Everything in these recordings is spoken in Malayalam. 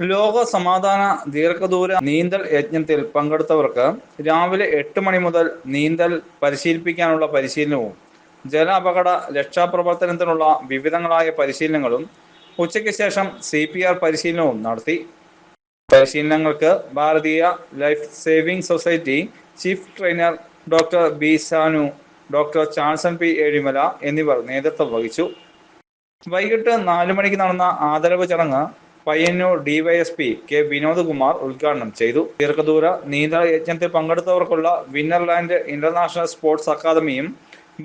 ലോക സമാധാന ദീർഘദൂര നീന്തൽ യജ്ഞത്തിൽ പങ്കെടുത്തവർക്ക് രാവിലെ എട്ട് മണി മുതൽ നീന്തൽ പരിശീലിപ്പിക്കാനുള്ള പരിശീലനവും ജല അപകട രക്ഷാപ്രവർത്തനത്തിനുള്ള വിവിധങ്ങളായ പരിശീലനങ്ങളും ഉച്ചയ്ക്ക് ശേഷം സി പി ആർ പരിശീലനവും നടത്തി. പരിശീലനങ്ങൾക്ക് Bharatiya life saving society chief trainer doctor B Sanu doctor Charleson P Ezhimala എന്നിവർ നേതൃത്വം വഹിച്ചു. വൈകിട്ട് നാലു മണിക്ക് നടന്ന ആദരവ് ചടങ്ങ് പയ്യന്നൂർ ഡിവൈഎസ്പി കെ വിനോദ് കുമാർ ഉദ്ഘാടനം ചെയ്തു. ദീർഘദൂര നീന്തൽ യജ്ഞത്തിൽ പങ്കെടുത്തവർക്കുള്ള വിന്നർലാൻഡ് ഇന്റർനാഷണൽ സ്പോർട്സ് അക്കാദമിയും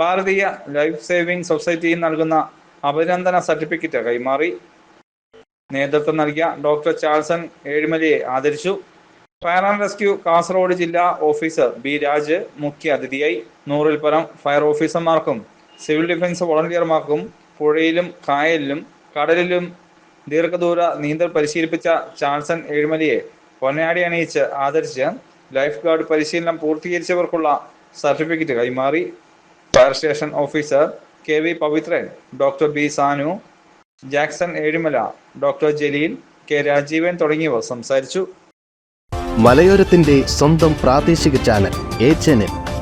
ഭാരതീയ ലൈഫ് സേവിംഗ് സൊസൈറ്റിയും നൽകുന്ന അഭിനന്ദന സർട്ടിഫിക്കറ്റ് കൈമാറി. നേതൃത്വം നൽകിയ ഡോക്ടർ ചാൾസൺ ഏഴിമലയെ ആദരിച്ചു. ഫയർ ആൻഡ് റെസ്ക്യൂ കാസർഗോഡ് ജില്ലാ ഓഫീസർ ബി രാജ് മുഖ്യ അതിഥിയായി. നൂറിൽ പരം ഫയർ ഓഫീസർമാർക്കും സിവിൽ ഡിഫൻസ് വോളണ്ടിയർമാർക്കും പുഴയിലും കായലിലും കടലിലും ദീർഘദൂര നീന്തൽ പരിശീലിപ്പിച്ച ചാൾസൺ ഏഴുമലിയെ പൊന്നാടി അണിയിച്ച് ആദരിച്ച് ലൈഫ് ഗാർഡ് പരിശീലനം പൂർത്തീകരിച്ചവർക്കുള്ള സർട്ടിഫിക്കറ്റ് കൈമാറി. Fire station officer K V Pavithran doctor B Sanu Jackson Ezhumala doctor Jaleel K Rajeevan തുടങ്ങിയവർ സംസാരിച്ചു. മലയോരത്തിന്റെ സ്വന്തം പ്രാദേശിക ചാനൽ എ ചാനൽ.